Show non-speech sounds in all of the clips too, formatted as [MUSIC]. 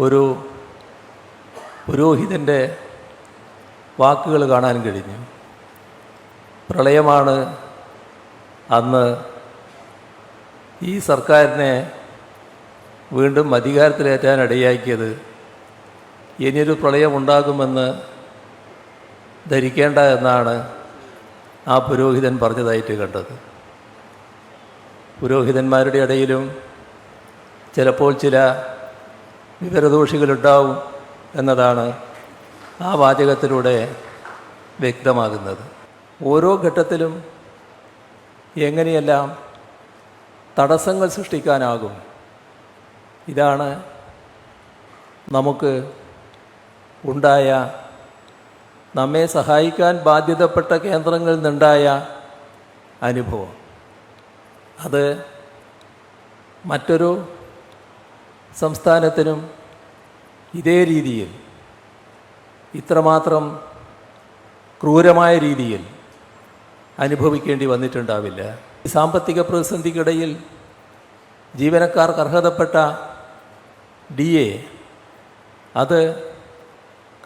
ഒരു പുരോഹിതന്റെ വാക്കുകൾ കാണാൻ കഴിഞ്ഞു. പ്രളയമാണ് അന്ന് ഈ സർക്കാരിനെ വീണ്ടും അധികാരത്തിലേറ്റാൻ ഇടയാക്കിയത് ഇനിയൊരു പ്രളയമുണ്ടാകുമെന്ന് ധരിക്കേണ്ട എന്നാണ് ആ പുരോഹിതൻ പറഞ്ഞതായിട്ട് കണ്ടത്. പുരോഹിതന്മാരുടെ ഇടയിലും ചിലപ്പോൾ ചില വിവരദോഷികളുണ്ടാവും എന്നതാണ് ആ വാചകത്തിലൂടെ വ്യക്തമാകുന്നത്. ഓരോ ഘട്ടത്തിലും എങ്ങനെയെല്ലാം തടസ്സങ്ങൾ സൃഷ്ടിക്കാനാകും ഇതാണ് നമുക്ക് ഉണ്ടായ നമ്മെ സഹായിക്കാൻ ബാധ്യതപ്പെട്ട കേന്ദ്രങ്ങളിൽ നിന്നുണ്ടായ അനുഭവം. അത് മറ്റൊരു സംസ്ഥാനത്തിനും ഇതേ രീതിയിൽ ഇത്രമാത്രം ക്രൂരമായ രീതിയിൽ അനുഭവിക്കേണ്ടി വന്നിട്ടുണ്ടാവില്ല. സാമ്പത്തിക പ്രതിസന്ധിക്കിടയിൽ ജീവനക്കാർക്ക് അർഹതപ്പെട്ട ഡി എ അത്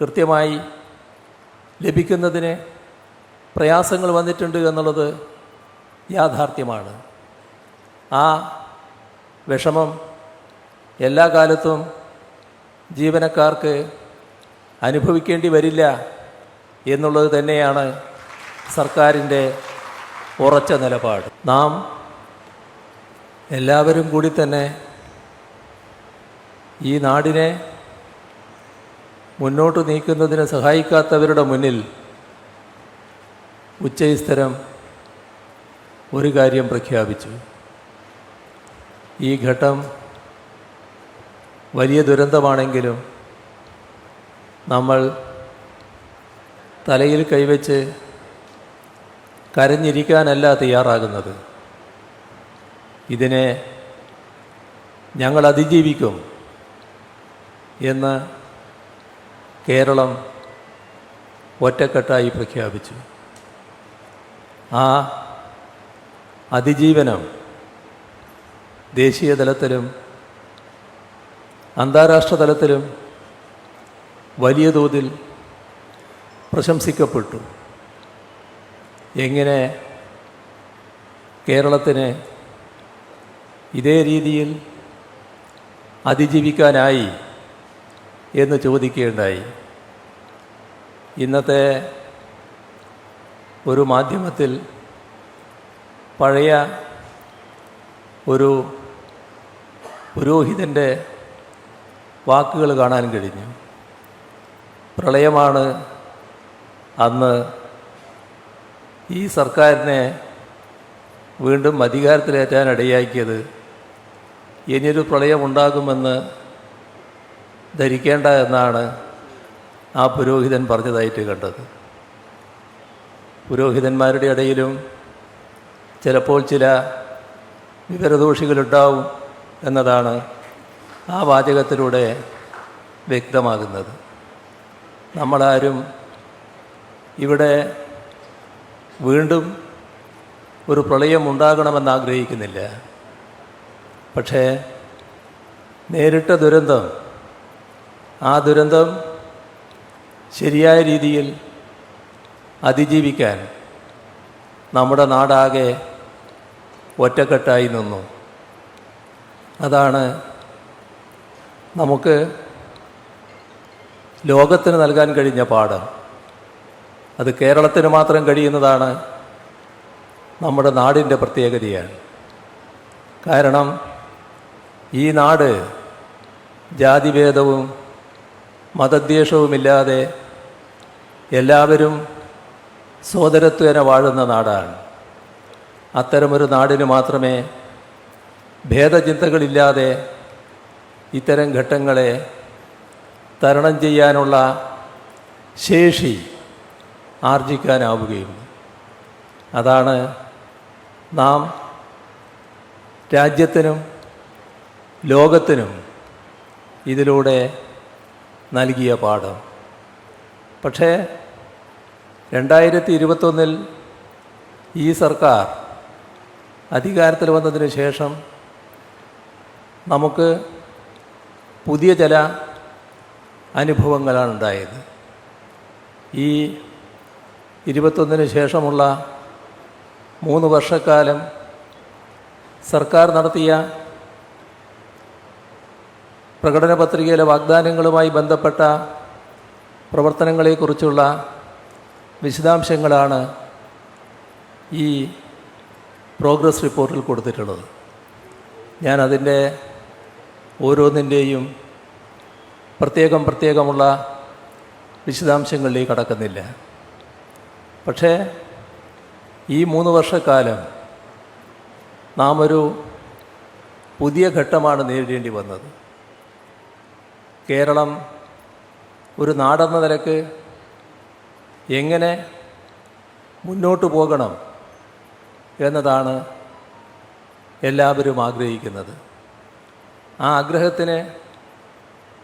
കൃത്യമായി ലഭിക്കുന്നതിന് പ്രയാസങ്ങൾ വന്നിട്ടുണ്ട് എന്നുള്ളത് യാഥാർത്ഥ്യമാണ്. ആ വിഷമം എല്ലാ കാലത്തും ജീവനക്കാർക്ക് അനുഭവിക്കേണ്ടി വരില്ല എന്നുള്ളത് തന്നെയാണ് സർക്കാരിന്റെ ഉറച്ച നിലപാട്. നാം എല്ലാവരും കൂടി തന്നെ ഈ നാടിനെ മുന്നോട്ട് നീക്കുന്നതിന് സഹായിക്കാത്തവരുടെ മുന്നിൽ ഉച്ചസ്ഥരം ഒരു കാര്യം പ്രഖ്യാപിച്ചു. ഈ ഘട്ടം വലിയ ദുരന്തമാണെങ്കിലും നമ്മൾ തലയിൽ കൈവച്ച് കരഞ്ഞിരിക്കാനല്ല തയ്യാറാകുന്നത്. ഇതിനെ ഞങ്ങൾ അതിജീവിക്കും എന്ന് കേരളം ഒറ്റക്കെട്ടായി പ്രഖ്യാപിച്ചു. ആ അതിജീവനം ദേശീയ തലത്തിലും അന്താരാഷ്ട്ര തലത്തിലും വലിയ തോതിൽ പ്രശംസിക്കപ്പെട്ടു. എങ്ങനെ കേരളത്തിന് ഇതേ രീതിയിൽ അതിജീവിക്കാനായി എന്ന് ചോദിക്കുകയുണ്ടായി. ഇന്നത്തെ ഒരു മാധ്യമത്തിൽ പഴയ ഒരു പുരോഹിതന്റെ വാക്കുകൾ കാണാൻ കഴിഞ്ഞു. പ്രളയമാണ് അന്ന് ഈ സർക്കാരിനെ വീണ്ടും അധികാരത്തിലേറ്റാൻ ഇടയാക്കിയത് ഇനിയൊരു പ്രളയമുണ്ടാകുമെന്ന് ധരിക്കേണ്ട എന്നാണ് ആ പുരോഹിതൻ പറഞ്ഞതായിട്ട് കണ്ടത്. പുരോഹിതന്മാരുടെ ഇടയിലും ചിലപ്പോൾ ചില വിവരദോഷികളുണ്ടാവും എന്നതാണ് ആ വാചകത്തിലൂടെ വ്യക്തമാകുന്നത്. നമ്മളാരും ഇവിടെ വീണ്ടും ഒരു പ്രളയം ഉണ്ടാകണമെന്ന് ആഗ്രഹിക്കുന്നില്ല. പക്ഷേ നേരിട്ട ദുരന്തം ആ ദുരന്തം ശരിയായ രീതിയിൽ അതിജീവിക്കാൻ നമ്മുടെ നാടാകെ ഒറ്റക്കെട്ടായി നിന്നു. അതാണ് നമുക്ക് ലോകത്തിന് നൽകാൻ കഴിഞ്ഞ പാഠം അത് കേരളത്തിന് മാത്രം കഴിയുന്നതാണ് നമ്മുടെ നാടിന്റെ പ്രത്യേകതയാണ്. കാരണം ഈ നാട് ജാതിഭേദവും മതദ്വേഷവുമില്ലാതെ എല്ലാവരും സോദരത്വേന വാഴുന്ന നാടാണ്. അത്തരമൊരു നാടിന് മാത്രമേ ഭേദചിന്തകളില്ലാതെ ഇത്തരം ഘട്ടങ്ങളെ തരണം ചെയ്യാനുള്ള ശേഷി ആർജിക്കാനാവുകയുള്ളൂ. അതാണ് നാം രാജ്യത്തിനും ലോകത്തിനും ഇതിലൂടെ നൽകിയ പാഠം. പക്ഷേ രണ്ടായിരത്തി ഇരുപത്തൊന്നിൽ ഈ സർക്കാർ അധികാരത്തിൽ വന്നതിന് ശേഷം നമുക്ക് പുതിയ ചില അനുഭവങ്ങളാണ് ഉണ്ടായത്. ഈ ഇരുപത്തൊന്നിന് ശേഷമുള്ള മൂന്ന് വർഷക്കാലം സർക്കാർ നടത്തിയ പ്രകടന പത്രികയിലെ വാഗ്ദാനങ്ങളുമായി ബന്ധപ്പെട്ട പ്രവർത്തനങ്ങളെക്കുറിച്ചുള്ള വിശദാംശങ്ങളാണ് ഈ പ്രോഗ്രസ് റിപ്പോർട്ടിൽ കൊടുത്തിട്ടുള്ളത്. ഞാൻ അതിന്റെ ഓരോന്നിന്റെയും പ്രത്യേകം പ്രത്യേകമുള്ള വിശദാംശങ്ങളിലേക്ക് കടക്കുന്നില്ല. പക്ഷേ ഈ മൂന്ന് വർഷക്കാലം നാം ഒരു പുതിയ ഘട്ടമാണ് നേരിടേണ്ടി വന്നത്. കേരളം ഒരു നാടെന്ന നിലയ്ക്ക് എങ്ങനെ മുന്നോട്ട് പോകണം എന്നതാണ് എല്ലാവരും ആഗ്രഹിക്കുന്നത്. ആ ആഗ്രഹത്തിന്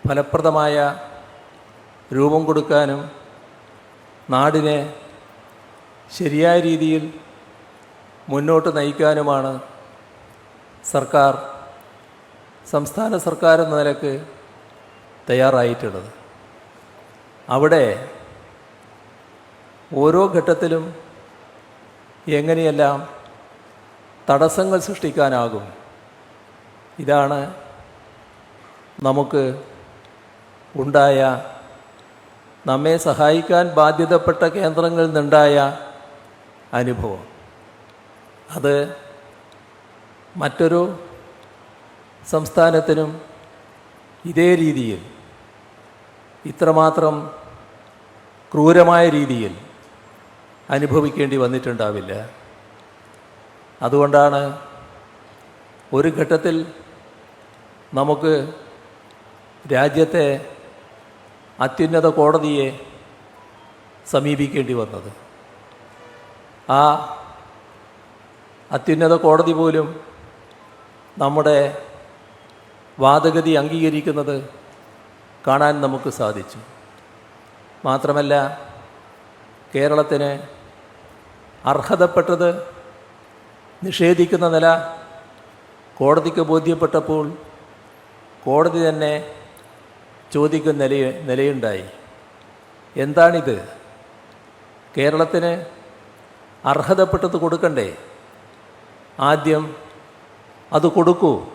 ഫലപ്രദമായ രൂപം കൊടുക്കാനും നാടിനെ ശരിയായ രീതിയിൽ മുന്നോട്ട് നയിക്കാനുമാണ് സർക്കാർ സംസ്ഥാന സർക്കാർ എന്ന നിലയ്ക്ക് തയ്യാറായിട്ടുള്ളത്. അവിടെ ഓരോ ഘട്ടത്തിലും എങ്ങനെയെല്ലാം തടസ്സങ്ങൾ സൃഷ്ടിക്കാനാകും ഇതാണ് നമുക്ക് ഉണ്ടായ നമ്മെ സഹായിക്കാൻ ബാധ്യതപ്പെട്ട കേന്ദ്രങ്ങളിൽ നിന്നുണ്ടായ അനുഭവം. അത് മറ്റൊരു സംസ്ഥാനത്തിനും ഇതേ രീതിയിൽ ഇത്രമാത്രം ക്രൂരമായ രീതിയിൽ അനുഭവിക്കേണ്ടി വന്നിട്ടുണ്ടാവില്ല. അതുകൊണ്ടാണ് ഒരു ഘട്ടത്തിൽ നമുക്ക് രാജ്യത്തെ അത്യുന്നത കോടതിയെ സമീപിക്കേണ്ടി വന്നത്. ആ അത്യുന്നത കോടതി പോലും നമ്മുടെ വാദഗതി അംഗീകരിക്കുന്നത് കാണാൻ നമുക്ക് സാധിച്ചു. മാത്രമല്ല കേരളത്തിന് അർഹതപ്പെട്ടത് നിഷേധിക്കുന്ന നില കോടതിക്ക് ബോധ്യപ്പെട്ടപ്പോൾ കോടതി തന്നെ ചോദിക്കുന്ന നില നിലയുണ്ടായി. എന്താണിത്? കേരളത്തിന് അർഹതപ്പെട്ടത് കൊടുക്കണ്ടേ? ആദ്യം അത് കൊടുക്കൂ.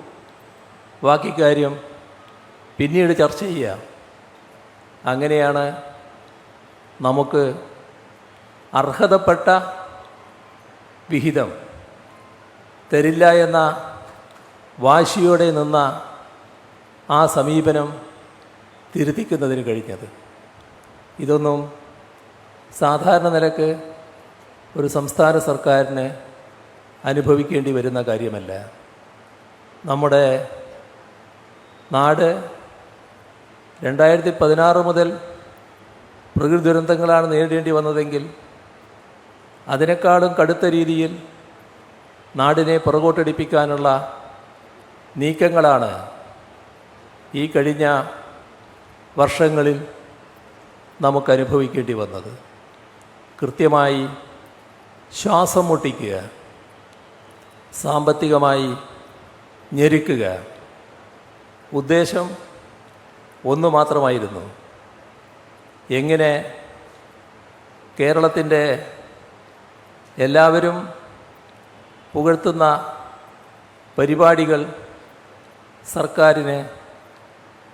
ബാക്കി കാര്യം പിന്നീട് ചർച്ച ചെയ്യാം. അങ്ങനെയാണ് നമുക്ക് അർഹതപ്പെട്ട വിഹിതം. തരില്ല എന്ന വാശിയോടെ നിന്ന ആ സമീപനം തിരുത്തിക്കുന്നതിന് കഴിഞ്ഞത്. ഇതൊന്നും സാധാരണ നിലയ്ക്ക് ഒരു സംസ്ഥാന സർക്കാരിന് അനുഭവിക്കേണ്ടി വരുന്ന കാര്യമല്ല. നമ്മുടെ നാട് രണ്ടായിരത്തി പതിനാറ് മുതൽ പ്രകൃതി ദുരന്തങ്ങളാണ് നേരിടേണ്ടി വന്നതെങ്കിൽ അതിനേക്കാളും കടുത്ത രീതിയിൽ നാടിനെ പുറകോട്ടടിപ്പിക്കാനുള്ള നീക്കങ്ങളാണ് ഈ കഴിഞ്ഞ വർഷങ്ങളിൽ നമുക്ക് അനുഭവിക്കേണ്ടി വന്നത്. കൃത്യമായി ശ്വാസം മുട്ടിക്കുക സാമ്പത്തികമായി ഞെരുക്കുക ഉദ്ദേശം ഒന്ന് മാത്രമായിരുന്നു. എങ്ങനെ കേരളത്തിന്റെ എല്ലാവരും പുകഴ്ത്തുന്ന പരിപാടികൾ സർക്കാരിനെ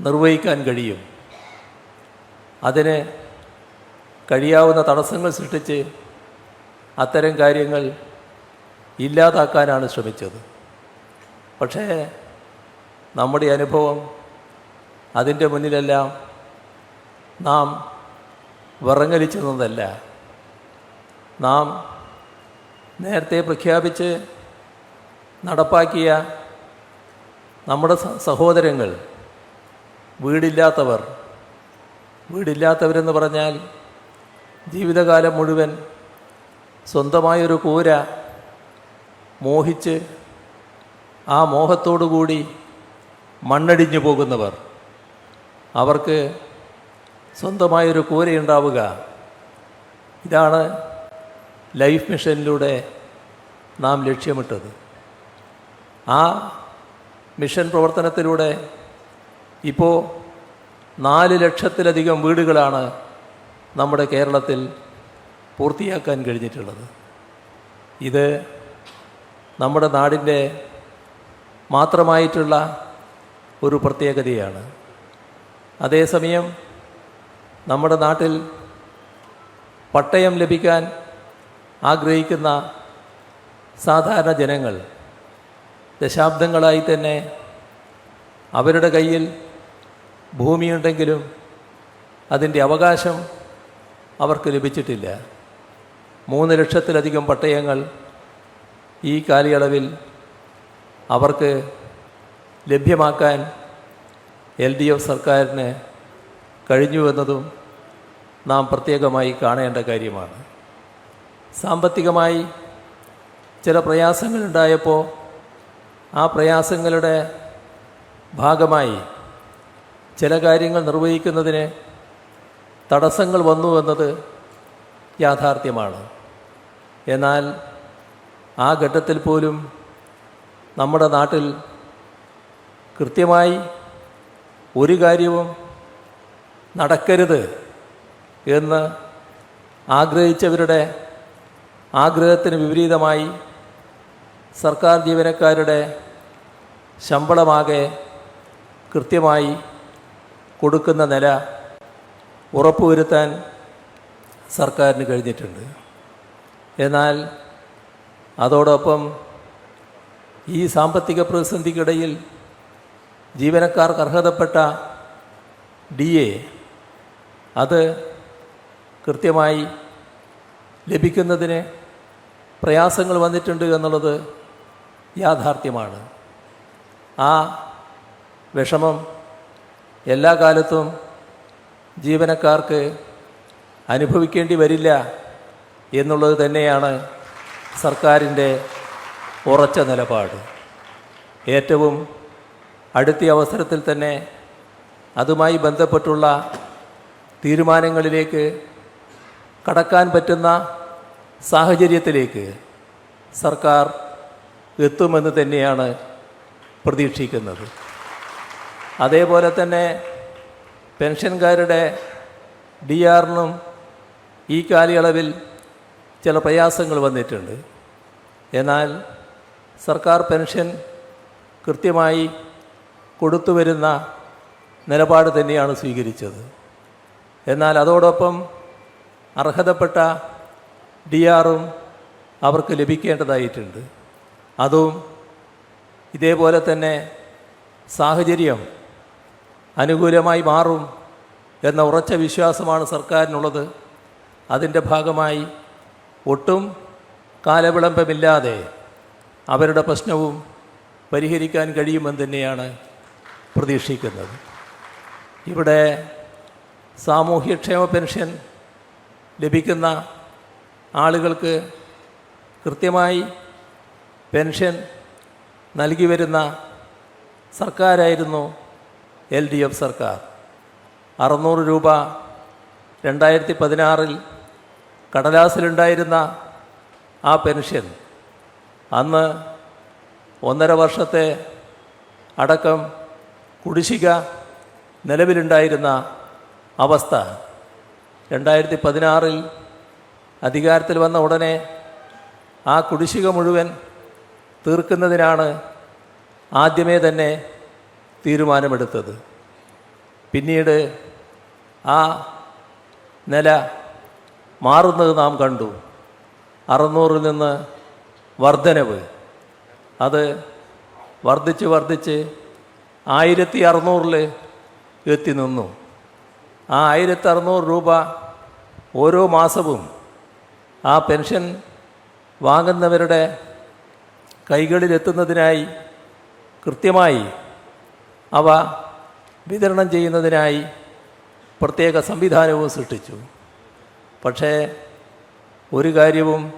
നിർവഹിക്കാൻ കഴിയും? അതിന് കഴിയാവുന്ന തടസ്സങ്ങൾ സൃഷ്ടിച്ച് അത്തരം കാര്യങ്ങൾ ഇല്ലാതാക്കാനാണ് ശ്രമിച്ചത്. പക്ഷേ നമ്മുടെ അനുഭവം അതിന്റെ മുന്നിലെല്ലാം നാം വിറങ്ങലിച്ചു നിന്നതല്ല നാം നേരത്തെ പ്രഖ്യാപിച്ച് നടപ്പാക്കിയ നമ്മുടെ സഹോദരങ്ങൾ വീടില്ലാത്തവർ വീടില്ലാത്തവരെന്ന് പറഞ്ഞാൽ ജീവിതകാലം മുഴുവൻ സ്വന്തമായൊരു കൂര മോഹിച്ച് ആ മോഹത്തോടുകൂടി മണ്ണടിഞ്ഞു പോകുന്നവർ. അവർക്ക് സ്വന്തമായൊരു കൂരയുണ്ടാവുക. ഇതാണ് ലൈഫ് മിഷനിലൂടെ നാം ലക്ഷ്യമിട്ടത്. ആ മിഷൻ പ്രവർത്തനത്തിലൂടെ ഇപ്പോൾ നാല് ലക്ഷത്തിലധികം വീടുകളാണ് നമ്മുടെ കേരളത്തിൽ പൂർത്തിയാക്കാൻ കഴിഞ്ഞിട്ടുള്ളത്. ഇത് നമ്മുടെ നാടിന്റെ മാത്രമായിട്ടുള്ള ഒരു പ്രത്യേകതയാണ്. അതേസമയം നമ്മുടെ നാട്ടിൽ പട്ടയം ലഭിക്കാൻ ആഗ്രഹിക്കുന്ന സാധാരണ ജനങ്ങൾ ദശാബ്ദങ്ങളായി തന്നെ അവരുടെ കയ്യിൽ ഭൂമിയുണ്ടെങ്കിലും അതിന്റെ അവകാശം അവർക്ക് ലഭിച്ചിട്ടില്ല. മൂന്ന് ലക്ഷത്തിലധികം പട്ടയങ്ങൾ ഈ കാലയളവിൽ അവർക്ക് ലഭ്യമാക്കാൻ എൽ ഡി എഫ് സർക്കാരിന് കഴിഞ്ഞുവെന്നതും നാം പ്രത്യേകമായി കാണേണ്ട കാര്യമാണ്. സാമ്പത്തികമായി ചില പ്രയാസങ്ങളുണ്ടായപ്പോൾ ആ പ്രയാസങ്ങളുടെ ഭാഗമായി ചില കാര്യങ്ങൾ നിർവഹിക്കുന്നതിന് തടസ്സങ്ങൾ വന്നു എന്നത് യാഥാർത്ഥ്യമാണ്. എന്നാൽ ആ ഘട്ടത്തിൽ പോലും നമ്മുടെ നാട്ടിൽ കൃത്യമായി ഒരു കാര്യവും നടക്കരുത് എന്ന് ആഗ്രഹിച്ചവരുടെ ആഗ്രഹത്തിന് വിപരീതമായി സർക്കാർ ജീവനക്കാരുടെ ശമ്പളമാകെ കൃത്യമായി കൊടുക്കുന്ന നില ഉറപ്പുവരുത്താൻ സർക്കാരിന് കഴിഞ്ഞിട്ടുണ്ട്. എന്നാൽ അതോടൊപ്പം ഈ സാമ്പത്തിക പ്രതിസന്ധിക്കിടയിൽ ജീവനക്കാർക്ക് അർഹതപ്പെട്ട ഡി എ അത് കൃത്യമായി ലഭിക്കുന്നതിന് പ്രയാസങ്ങൾ വന്നിട്ടുണ്ട് എന്നുള്ളത് യാഥാർത്ഥ്യമാണ്. ആ വിഷമം എല്ലാ കാലത്തും ജീവനക്കാർക്ക് അനുഭവിക്കേണ്ടി വരില്ല എന്നുള്ളത് തന്നെയാണ് സർക്കാരിന്റെ ഉറച്ച നിലപാട്. ഏറ്റവും അടുത്ത അവസരത്തിൽ തന്നെ അതുമായി ബന്ധപ്പെട്ടുള്ള തീരുമാനങ്ങളിലേക്ക് കടക്കാൻ പറ്റുന്ന സാഹചര്യത്തിലേക്ക് സർക്കാർ എത്തുമെന്ന് തന്നെയാണ് പ്രതീക്ഷിക്കുന്നത്. അതേപോലെ തന്നെ പെൻഷൻകാരുടെ ഡി ആറിനും ഈ കാലയളവിൽ ചില പ്രയാസങ്ങൾ വന്നിട്ടുണ്ട്. എന്നാൽ സർക്കാർ പെൻഷൻ കൃത്യമായി കൊടുത്തു വരുന്ന നിലപാട് തന്നെയാണ് സ്വീകരിച്ചത്. എന്നാൽ അതോടൊപ്പം അർഹതപ്പെട്ട ഡി ആറും അവർക്ക് ലഭിക്കേണ്ടതായിട്ടുണ്ട്. അതും ഇതേപോലെ തന്നെ സാഹചര്യം അനുകൂലമായി മാറും എന്ന ഉറച്ച വിശ്വാസമാണ് സർക്കാരിനുള്ളത്. അതിന്റെ ഭാഗമായി ഒട്ടും കാലവിളംബമില്ലാതെ അവരുടെ പ്രശ്നവും പരിഹരിക്കാൻ കഴിയുമെന്ന് തന്നെയാണ് പ്രതീക്ഷിക്കുന്നത്. ഇവിടെ സാമൂഹ്യക്ഷേമ പെൻഷൻ ലഭിക്കുന്ന ആളുകൾക്ക് കൃത്യമായി പെൻഷൻ നൽകി വരുന്ന സർക്കാരായിരുന്നു എൽ ഡി എഫ് സർക്കാർ. അറുന്നൂറ് രൂപ രണ്ടായിരത്തി പതിനാറിൽ കടലാസിലുണ്ടായിരുന്ന ആ പെൻഷൻ അന്ന് ഒന്നര വർഷത്തെ അടക്കം കുടിശ്ശിക നിലവിലുണ്ടായിരുന്ന അവസ്ഥ. രണ്ടായിരത്തി പതിനാറിൽ അധികാരത്തിൽ വന്ന ഉടനെ ആ കുടിശ്ശിക മുഴുവൻ തീർക്കുന്നതിനാണ് ആദ്യമേ തന്നെ തീരുമാനമെടുത്തത്. പിന്നീട് ആ നില മാറുന്നത് നാം കണ്ടു. അറുന്നൂറിൽ നിന്ന് വർധനവ്. അത് വർദ്ധിച്ച് വർദ്ധിച്ച് ആയിരത്തി അറുന്നൂറിൽ എത്തി നിന്നു. ആ ആയിരത്തി അറുന്നൂറ് രൂപ ഓരോ മാസവും ആ പെൻഷൻ വാങ്ങുന്നവരുടെ കൈകളിലെത്തുന്നതിനായി കൃത്യമായി അവ വിതരണം ചെയ്യുന്നതിനായി പ്രത്യേക സംവിധാനവും സൃഷ്ടിച്ചു. പക്ഷേ ഒരു കാര്യവും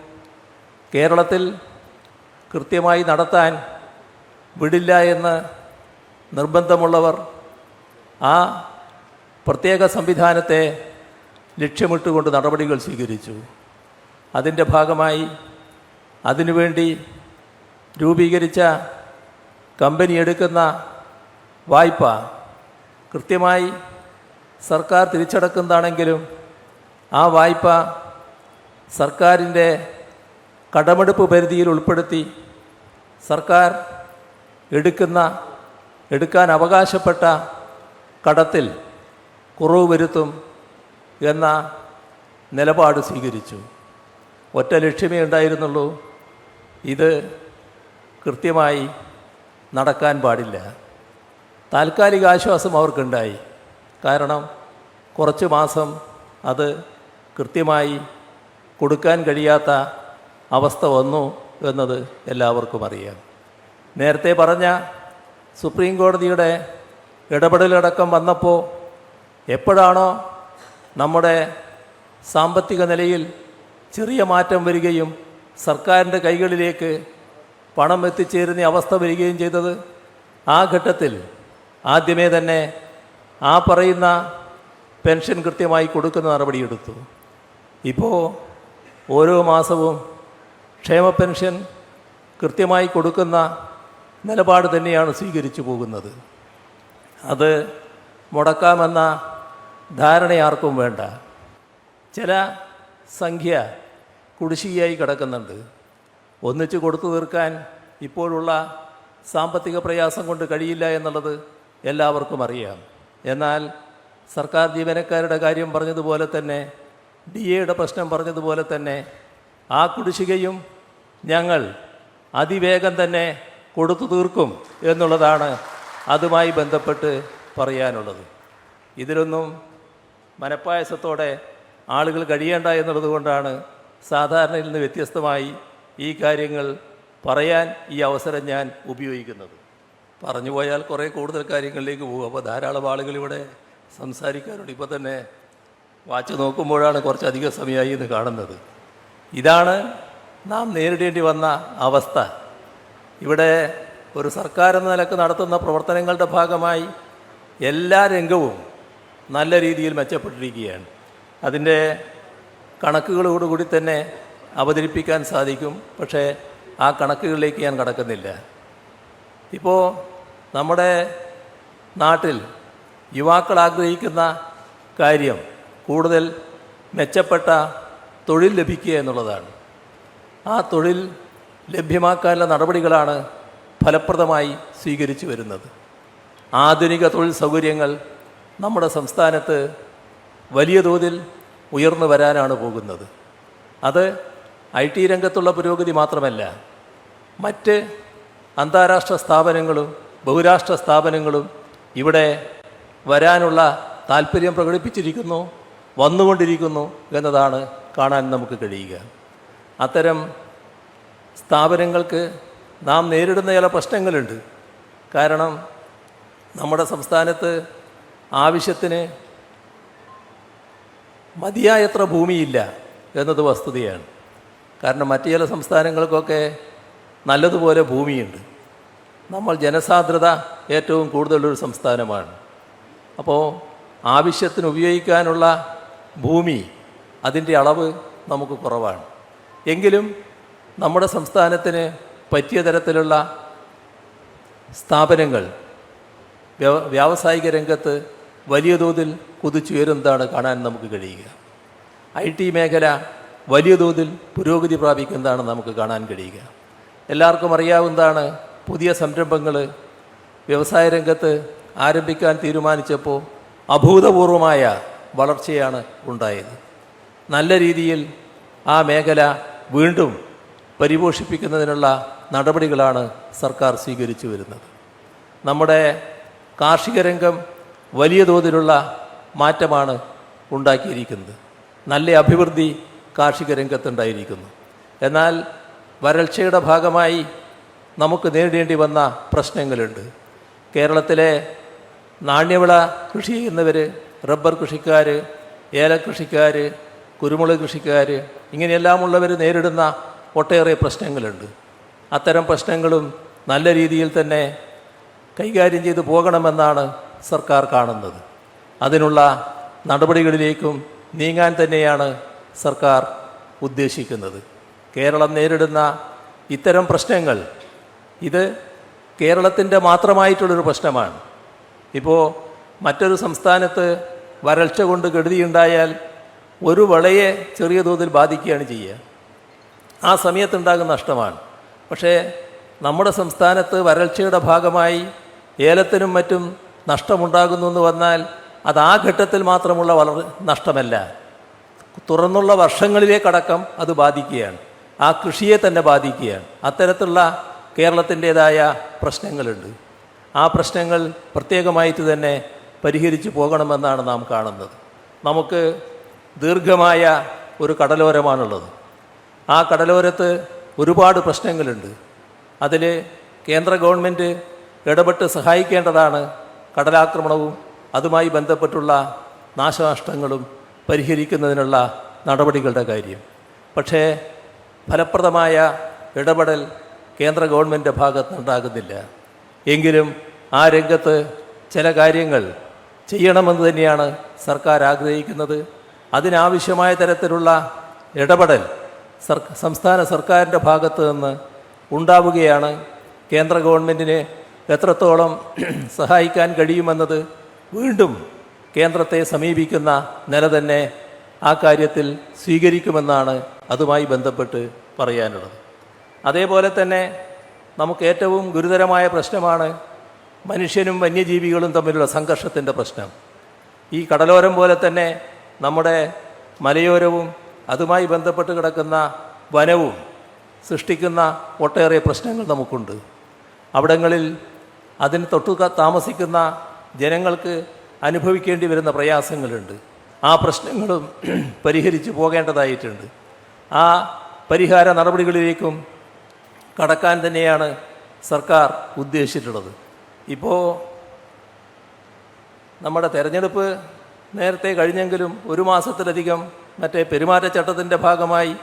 കേരളത്തിൽ കൃത്യമായി നടത്താൻ വിടില്ല എന്ന് നിർബന്ധമുള്ളവർ ആ പ്രത്യേക സംവിധാനത്തെ ലക്ഷ്യമിട്ടുകൊണ്ട് നടപടികൾ സ്വീകരിച്ചു. അതിന്റെ ഭാഗമായി അതിനുവേണ്ടി രൂപീകരിച്ച കമ്പനി എടുക്കുന്ന വായ്പ. കൃത്യമായി സർക്കാർ തിരിച്ചടക്കുന്നതാണെങ്കിലും ആ വായ്പ സർക്കാരിന്റെ കടമെടുപ്പ് പരിധിയിൽ ഉൾപ്പെടുത്തി സർക്കാർ എടുക്കുന്ന എടുക്കാൻ അവകാശപ്പെട്ട കടത്തിൽ കുറവ് വരുത്തും എന്ന നിലപാട് സ്വീകരിച്ചു. ഒറ്റ ലക്ഷ്യമേ ഉണ്ടായിരുന്നുള്ളൂ. ഇത് കൃത്യമായി നടക്കാൻ പാടില്ല. താൽക്കാലിക ആശ്വാസം അവർക്കുണ്ടായി. കാരണം കുറച്ച് മാസം അത് കൃത്യമായി കൊടുക്കാൻ കഴിയാത്ത അവസ്ഥ വന്നു എന്നത് എല്ലാവർക്കും അറിയാം. നേരത്തെ പറഞ്ഞ സുപ്രീം കോടതിയുടെ ഇടപെടലടക്കം വന്നപ്പോൾ എപ്പോഴാണോ നമ്മുടെ സാമ്പത്തിക നിലയിൽ ചെറിയ മാറ്റം വരികയും സർക്കാരിന്റെ കൈകളിലേക്ക് പണം എത്തിച്ചേരുന്ന അവസ്ഥ വരികയും ചെയ്തത് ആ ഘട്ടത്തിൽ ആദ്യമേ തന്നെ ആ പറയുന്ന പെൻഷൻ കൃത്യമായി കൊടുക്കുന്ന നടപടിയെടുത്തു. ഇപ്പോൾ ഓരോ മാസവും ക്ഷേമ പെൻഷൻ കൃത്യമായി കൊടുക്കുന്ന നിലപാട് തന്നെയാണ് സ്വീകരിച്ചു പോകുന്നത്. അത് മുടക്കാമെന്ന ധാരണ ആർക്കും വേണ്ട. ചില സംഖ്യ കുടിശ്ശികയായി കിടക്കുന്നുണ്ട്. ഒന്നിച്ച് കൊടുത്തു തീർക്കാൻ ഇപ്പോഴുള്ള സാമ്പത്തിക പ്രയാസം കൊണ്ട് കഴിയില്ല എന്നുള്ളത് എല്ലാവർക്കും അറിയാം. എന്നാൽ സർക്കാർ ജീവനക്കാരുടെ കാര്യം പറഞ്ഞതുപോലെ തന്നെ ഡി എയുടെ പ്രശ്നം പറഞ്ഞതുപോലെ തന്നെ ആ കുടിശ്ശികയും ഞങ്ങൾ അതിവേഗം തന്നെ കൊടുത്തു തീർക്കും എന്നുള്ളതാണ് അതുമായി ബന്ധപ്പെട്ട് പറയാനുള്ളത്. ഇതിലൊന്നും മനപ്പായസത്തോടെ ആളുകൾ കഴിയേണ്ട എന്നുള്ളത് കൊണ്ടാണ് സാധാരണയിൽ നിന്ന് വ്യത്യസ്തമായി ഈ കാര്യങ്ങൾ പറയാൻ ഈ അവസരം ഞാൻ ഉപയോഗിക്കുന്നത്. പറഞ്ഞു പോയാൽ കുറേ കൂടുതൽ കാര്യങ്ങളിലേക്ക് പോകും. അപ്പോൾ ധാരാളം ആളുകൾ ഇവിടെ സംസാരിക്കാറുണ്ട്. ഇപ്പോൾ തന്നെ വാച്ച് നോക്കുമ്പോഴാണ് കുറച്ചധികം സമയമായി എന്ന് കാണുന്നത്. ഇതാണ് നാം നേരിടേണ്ടി വന്ന അവസ്ഥ. ഇവിടെ ഒരു സർക്കാർ എന്ന നിലയ്ക്ക് നടത്തുന്ന പ്രവർത്തനങ്ങളുടെ ഭാഗമായി എല്ലാ രംഗവും നല്ല രീതിയിൽ മെച്ചപ്പെട്ടിരിക്കുകയാണ്. അതിന്റെ കണക്കുകളോടുകൂടി തന്നെ അവതരിപ്പിക്കാൻ സാധിക്കും. പക്ഷേ ആ കണക്കുകളിലേക്ക് ഞാൻ കടക്കുന്നില്ല. ഇപ്പോൾ നമ്മുടെ നാട്ടിൽ യുവാക്കൾ ആഗ്രഹിക്കുന്ന കാര്യം കൂടുതൽ മെച്ചപ്പെട്ട തൊഴിൽ ലഭിക്കുക എന്നുള്ളതാണ്. ആ തൊഴിൽ ലഭ്യമാക്കാനുള്ള നടപടികളാണ് ഫലപ്രദമായി സ്വീകരിച്ചു വരുന്നത്. ആധുനിക തൊഴിൽ സൗകര്യങ്ങൾ നമ്മുടെ സംസ്ഥാനത്ത് വലിയ തോതിൽ ഉയർന്നു വരാനാണ് പോകുന്നത്. അത് ഐ ടി രംഗത്തുള്ള പുരോഗതി മാത്രമല്ല മറ്റ് അന്താരാഷ്ട്ര സ്ഥാപനങ്ങളും ബഹുരാഷ്ട്ര സ്ഥാപനങ്ങളും ഇവിടെ വരാനുള്ള താല്പര്യം പ്രകടിപ്പിച്ചിരിക്കുന്നു വന്നുകൊണ്ടിരിക്കുന്നു എന്നതാണ് കാണാൻ നമുക്ക് കഴിയുക. അത്തരം സ്ഥാപനങ്ങൾക്ക് നാം നേരിടുന്ന ചില പ്രശ്നങ്ങളുണ്ട്. കാരണം നമ്മുടെ സംസ്ഥാനത്ത് ആവശ്യത്തിന് മതിയായത്ര ഭൂമിയില്ല എന്നത് വസ്തുതയാണ്. കാരണം മറ്റു ചില സംസ്ഥാനങ്ങൾക്കൊക്കെ നല്ലതുപോലെ ഭൂമിയുണ്ട്. നമ്മൾ ജനസാന്ദ്രത ഏറ്റവും കൂടുതലൊരു സംസ്ഥാനമാണ്. അപ്പോൾ ആവശ്യത്തിന് ഉപയോഗിക്കാനുള്ള ഭൂമി അതിന്റെ അളവ് നമുക്ക് കുറവാണ്. എങ്കിലും നമ്മുടെ സംസ്ഥാനത്തിന് പറ്റിയ തരത്തിലുള്ള സ്ഥാപനങ്ങൾ വ്യാവ വ്യാവസായിക രംഗത്ത് വലിയ തോതിൽ കുതിച്ചുയരുന്നതാണ് കാണാൻ നമുക്ക് കഴിയുക. ഐ ടി മേഖല വലിയ തോതിൽ പുരോഗതി പ്രാപിക്കുന്നതാണ് നമുക്ക് കാണാൻ കഴിയുക. എല്ലാവർക്കും അറിയാവുന്നതാണ് പുതിയ സംരംഭങ്ങൾ വ്യവസായ രംഗത്ത് ആരംഭിക്കാൻ തീരുമാനിച്ചപ്പോൾ അഭൂതപൂർവമായ വളർച്ചയാണ് ഉണ്ടായത്. നല്ല രീതിയിൽ ആ മേഖല വീണ്ടും പരിപോഷിപ്പിക്കുന്നതിനുള്ള നടപടികളാണ് സർക്കാർ സ്വീകരിച്ചു വരുന്നത്. നമ്മുടെ കാർഷിക രംഗം വലിയ തോതിലുള്ള മാറ്റമാണ് ഉണ്ടാക്കിയിരിക്കുന്നത്. നല്ല അഭിവൃദ്ധി കാർഷിക രംഗത്തുണ്ടായിരിക്കുന്നു. എന്നാൽ വരൾച്ചയുടെ ഭാഗമായി നമുക്ക് നേരിടേണ്ടി വന്ന പ്രശ്നങ്ങളുണ്ട്. കേരളത്തിലെ നാണ്യവിള കൃഷി ചെയ്യുന്നവർ റബ്ബർ കൃഷിക്കാർ ഏലകൃഷിക്കാർ കുരുമുളക് കൃഷിക്കാർ ഇങ്ങനെയെല്ലാം ഉള്ളവർ നേരിടുന്ന ഒട്ടേറെ പ്രശ്നങ്ങളുണ്ട്. അത്തരം പ്രശ്നങ്ങളും നല്ല രീതിയിൽ തന്നെ കൈകാര്യം ചെയ്തു പോകണമെന്നാണ് സർക്കാർ കാണുന്നത്. അതിനുള്ള നടപടികളിലേക്കും നീങ്ങാൻ തന്നെയാണ് സർക്കാർ ഉദ്ദേശിക്കുന്നത്. കേരളം നേരിടുന്ന ഇത്തരം പ്രശ്നങ്ങൾ ഇത് കേരളത്തിന്റെ മാത്രമായിട്ടുള്ളൊരു പ്രശ്നമാണ്. ഇപ്പോൾ മറ്റൊരു സംസ്ഥാനത്ത് വരൾച്ച കൊണ്ട് കെടുതിയുണ്ടായാൽ ഒരു വിളയെ ചെറിയ തോതിൽ ബാധിക്കുകയാണ് ചെയ്യുക. ആ സമയത്തുണ്ടാകുന്ന നഷ്ടമാണ്. പക്ഷേ നമ്മുടെ സംസ്ഥാനത്ത് വരൾച്ചയുടെ ഭാഗമായി ഏലത്തിനും മറ്റും നഷ്ടമുണ്ടാകുന്നു എന്ന് വന്നാൽ അത് ആ ഘട്ടത്തിൽ മാത്രമുള്ള വളർ നഷ്ടമല്ല. തുറന്നുള്ള വർഷങ്ങളിലേക്കടക്കം അത് ബാധിക്കുകയാണ്. ആ കൃഷിയെ തന്നെ ബാധിക്കുകയാണ്. അത്തരത്തിലുള്ള കേരളത്തിന്റെതായ പ്രശ്നങ്ങളുണ്ട്. ആ പ്രശ്നങ്ങൾ പ്രത്യേകമായിട്ട് തന്നെ പരിഹരിച്ചു പോകണമെന്നാണ് നാം കാണുന്നത്. നമുക്ക് ദീർഘമായ ഒരു കടലോരമാണുള്ളത്. ആ കടലോരത്ത് ഒരുപാട് പ്രശ്നങ്ങളുണ്ട്. അതിൽ കേന്ദ്ര ഗവൺമെന്റ് ഇടപെട്ട് സഹായിക്കേണ്ടതാണ് കടലാക്രമണവും അതുമായി ബന്ധപ്പെട്ടുള്ള നാശനഷ്ടങ്ങളും പരിഹരിക്കുന്നതിനുള്ള നടപടികളുടെ കാര്യം. പക്ഷേ ഫലപ്രദമായ ഇടപെടൽ കേന്ദ്ര ഗവൺമെന്റ് ഭാഗത്തുനിന്നുണ്ടാകുന്നില്ല എങ്കിലും ആ രംഗത്ത് ചില കാര്യങ്ങൾ ചെയ്യണമെന്ന് തന്നെയാണ് സർക്കാർ ആഗ്രഹിക്കുന്നത്. അതിനാവശ്യമായ തരത്തിലുള്ള ഇടപെടൽ സർ സംസ്ഥാന സർക്കാരിന്റെ ഭാഗത്ത് നിന്ന് ഉണ്ടാവുകയാണ്. കേന്ദ്ര ഗവൺമെന്റിന് എത്രത്തോളം സഹായിക്കാൻ കഴിയുമെന്നത് വീണ്ടും കേന്ദ്രത്തെ സമീപിക്കുന്ന നില തന്നെ ആ കാര്യത്തിൽ സ്വീകരിക്കുമെന്നാണ് അതുമായി ബന്ധപ്പെട്ട് പറയാനുള്ളത്. അതേപോലെ തന്നെ നമുക്ക് ഏറ്റവും ഗുരുതരമായ പ്രശ്നമാണ് മനുഷ്യനും വന്യജീവികളും തമ്മിലുള്ള സംഘർഷത്തിന്റെ പ്രശ്നം. ഈ കടലോരം പോലെ തന്നെ നമ്മുടെ മലയോരവും അതുമായി ബന്ധപ്പെട്ട് കിടക്കുന്ന വനവും സൃഷ്ടിക്കുന്ന ഒട്ടേറെ പ്രശ്നങ്ങൾ നമുക്കുണ്ട്. അവിടങ്ങളിൽ അതിന് തൊട്ടു താമസിക്കുന്ന ജനങ്ങൾക്ക് അനുഭവിക്കേണ്ടി വരുന്ന പ്രയാസങ്ങളുണ്ട്. ആ പ്രശ്നങ്ങളും [CLEARS THROAT] പരിഹരിച്ചു പോകേണ്ടതായിട്ടുണ്ട്. ആ പരിഹാര നടപടികളിലേക്കും കടക്കാൻ തന്നെയാണ് സർക്കാർ ഉദ്ദേശിച്ചിട്ടുള്ളത്. ഇപ്പോൾ നമ്മുടെ തെരഞ്ഞെടുപ്പ് നേരത്തെ കഴിഞ്ഞെങ്കിലും ഒരു മാസത്തിലധികം മറ്റേ പെരുമാറ്റച്ചട്ടത്തിന്റെ ഭാഗമായി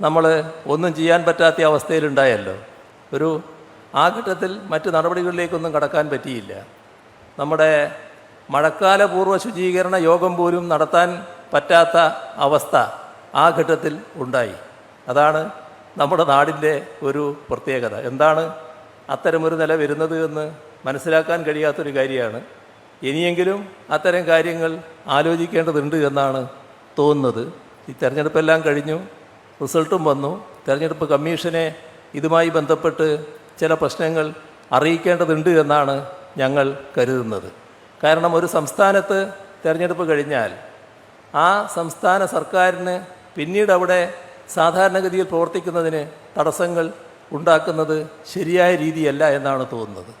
നമ്മൾ ഒന്നും ചെയ്യാൻ പറ്റാത്ത അവസ്ഥയിലുണ്ടായല്ലോ. ഒരു ആ ഘട്ടത്തിൽ മറ്റ് നടപടികളിലേക്കൊന്നും കടക്കാൻ പറ്റിയില്ല. നമ്മുടെ മഴക്കാല പൂർവ ശുചീകരണ യോഗം പോലും നടത്താൻ പറ്റാത്ത അവസ്ഥ ആ ഘട്ടത്തിൽ ഉണ്ടായി. അതാണ് നമ്മുടെ നാടിന്റെ ഒരു പ്രത്യേകത. എന്താണ് അത്തരമൊരു നില വരുന്നത് എന്ന് മനസ്സിലാക്കാൻ കഴിയാത്തൊരു കാര്യമാണ്. ഇനിയെങ്കിലും അത്തരം കാര്യങ്ങൾ ആലോചിക്കേണ്ടതുണ്ട് എന്നാണ് തോന്നുന്നത്. ഈ തെരഞ്ഞെടുപ്പെല്ലാം കഴിഞ്ഞു റിസൾട്ടും വന്നു. തെരഞ്ഞെടുപ്പ് കമ്മീഷനെ ഇതുമായി ബന്ധപ്പെട്ട് ചില പ്രശ്നങ്ങൾ അറിയിക്കേണ്ടതുണ്ട് എന്നാണ് ഞങ്ങൾ കരുതുന്നത്. കാരണം ഒരു സംസ്ഥാനത്ത് തിരഞ്ഞെടുപ്പ് കഴിഞ്ഞാൽ ആ സംസ്ഥാന സർക്കാരിന് പിന്നീട് അവിടെ സാധാരണഗതിയിൽ പ്രവർത്തിക്കുന്നതിന് തടസ്സങ്ങൾ ഉണ്ടാക്കുന്നത് ശരിയായ രീതിയല്ല എന്നാണ് തോന്നുന്നത്.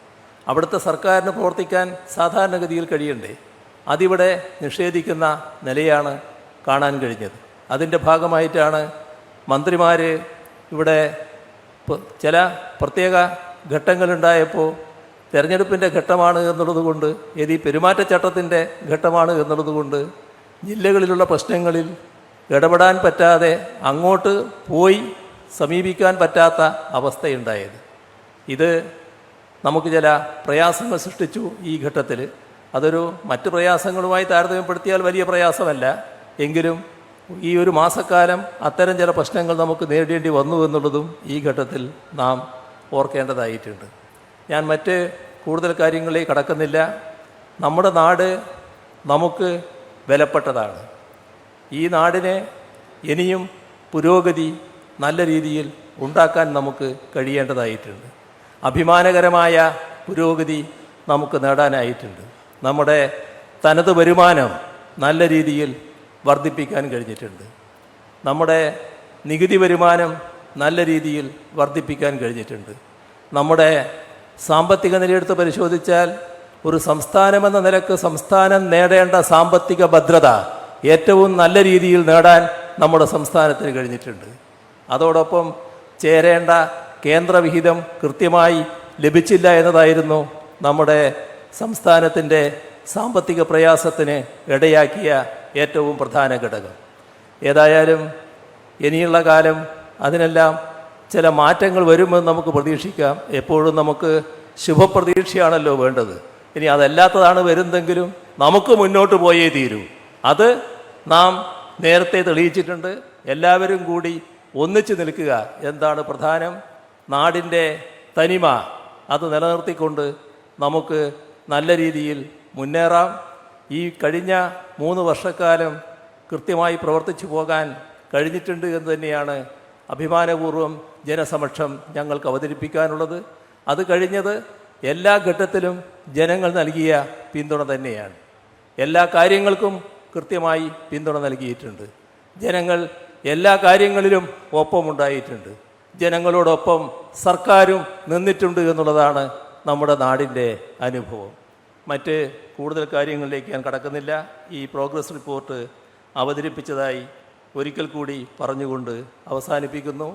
അവിടുത്തെ സർക്കാരിന് പ്രവർത്തിക്കാൻ സാധാരണഗതിയിൽ കഴിയണ്ടേ? അതിവിടെ നിഷേധിക്കുന്ന നിലയാണ് കാണാൻ കഴിഞ്ഞത്. അതിന്റെ ഭാഗമായിട്ടാണ് മന്ത്രിമാർ ഇവിടെ ചില പ്രത്യേക ഘട്ടങ്ങളുണ്ടായപ്പോൾ തെരഞ്ഞെടുപ്പിന്റെ ഘട്ടമാണ് എന്നുള്ളത് കൊണ്ട് ഏത് ഈ പെരുമാറ്റച്ചട്ടത്തിന്റെ ഘട്ടമാണ് എന്നുള്ളത് കൊണ്ട് ജില്ലകളിലുള്ള പ്രശ്നങ്ങളിൽ ഇടപെടാൻ പറ്റാതെ അങ്ങോട്ട് പോയി സമീപിക്കാൻ പറ്റാത്ത അവസ്ഥയുണ്ടായത്. ഇത് നമുക്ക് ചില പ്രയാസങ്ങൾ സൃഷ്ടിച്ചു ഈ ഘട്ടത്തിൽ അതൊരു മറ്റ് പ്രയാസങ്ങളുമായി താരതമ്യപ്പെടുത്തിയാൽ വലിയ പ്രയാസമല്ല. എങ്കിലും ഈ ഒരു മാസക്കാലം അത്തരം ചില പ്രശ്നങ്ങൾ നമുക്ക് നേരിടേണ്ടി വന്നു എന്നുള്ളതും ഈ ഘട്ടത്തിൽ നാം ഓർക്കേണ്ടതായിട്ടുണ്ട്. ഞാൻ മറ്റ് കൂടുതൽ കാര്യങ്ങളിലേക്ക് കടക്കുന്നില്ല. നമ്മുടെ നാട് നമുക്ക് വിലപ്പെട്ടതാണ്. ഈ നാടിനെ ഇനിയും പുരോഗതി നല്ല രീതിയിൽ ഉണ്ടാക്കാൻ നമുക്ക് കഴിയേണ്ടതായിട്ടുണ്ട്. അഭിമാനകരമായ പുരോഗതി നമുക്ക് നേടാനായിട്ടുണ്ട്. നമ്മുടെ തനത് വരുമാനം നല്ല രീതിയിൽ വർദ്ധിപ്പിക്കാൻ കഴിഞ്ഞിട്ടുണ്ട്. നമ്മുടെ നികുതി വരുമാനം നല്ല രീതിയിൽ വർദ്ധിപ്പിക്കാൻ കഴിഞ്ഞിട്ടുണ്ട്. നമ്മുടെ സാമ്പത്തിക നിലയെടുത്ത് പരിശോധിച്ചാൽ ഒരു സംസ്ഥാനമെന്ന നിലയ്ക്ക് സംസ്ഥാനം നേടേണ്ട സാമ്പത്തിക ഭദ്രത ഏറ്റവും നല്ല രീതിയിൽ നേടാൻ നമ്മുടെ സംസ്ഥാനത്തിന് കഴിഞ്ഞിട്ടുണ്ട്. അതോടൊപ്പം ചേരേണ്ട കേന്ദ്രവിഹിതം കൃത്യമായി ലഭിച്ചില്ല എന്നതായിരുന്നു നമ്മുടെ സംസ്ഥാനത്തിന്റെ സാമ്പത്തിക പ്രയാസത്തിന് ഇടയാക്കിയ ഏറ്റവും പ്രധാന ഘടകം. ഏതായാലും ഇനിയുള്ള കാലം അതിനെല്ലാം ചില മാറ്റങ്ങൾ വരുമെന്ന് നമുക്ക് പ്രതീക്ഷിക്കാം. എപ്പോഴും നമുക്ക് ശുഭപ്രതീക്ഷയാണല്ലോ വേണ്ടത്. ഇനി അതല്ലാത്തതാണ് വരുന്നെങ്കിലും നമുക്ക് മുന്നോട്ട് പോയേ തീരൂ. അത് നാം നേരത്തെ തെളിയിച്ചിട്ടുണ്ട്. എല്ലാവരും കൂടി ഒന്നിച്ചു നിൽക്കുക. എന്താണ് പ്രധാനം? നാടിന്റെ തനിമ. അത് നിലനിർത്തിക്കൊണ്ട് നമുക്ക് നല്ല രീതിയിൽ മുന്നേറാം. ഈ കഴിഞ്ഞ മൂന്ന് വർഷക്കാലം കൃത്യമായി പ്രവർത്തിച്ചു പോകാൻ കഴിഞ്ഞിട്ടുണ്ട് എന്ന് തന്നെയാണ് അഭിമാനപൂർവം ജനസമക്ഷം ഞങ്ങൾക്ക് അവതരിപ്പിക്കാനുള്ളത്. അത് കഴിഞ്ഞത് എല്ലാ ഘട്ടത്തിലും ജനങ്ങൾ നൽകിയ പിന്തുണ തന്നെയാണ്. എല്ലാ കാര്യങ്ങൾക്കും കൃത്യമായി പിന്തുണ നൽകിയിട്ടുണ്ട്. ജനങ്ങൾ എല്ലാ കാര്യങ്ങളിലും ഒപ്പമുണ്ടായിട്ടുണ്ട്. ജനങ്ങളോടൊപ്പം സർക്കാരും നിന്നിട്ടുണ്ട് എന്നുള്ളതാണ് നമ്മുടെ നാടിന്റെ അനുഭവം. മറ്റ് കൂടുതൽ കാര്യങ്ങളിലേക്ക് ഞാൻ കടക്കുന്നില്ല. ഈ പ്രോഗ്രസ് റിപ്പോർട്ട് അവതരിപ്പിച്ചതായി ഒരിക്കൽ കൂടി പറഞ്ഞുകൊണ്ട് അവസാനിപ്പിക്കുന്നു.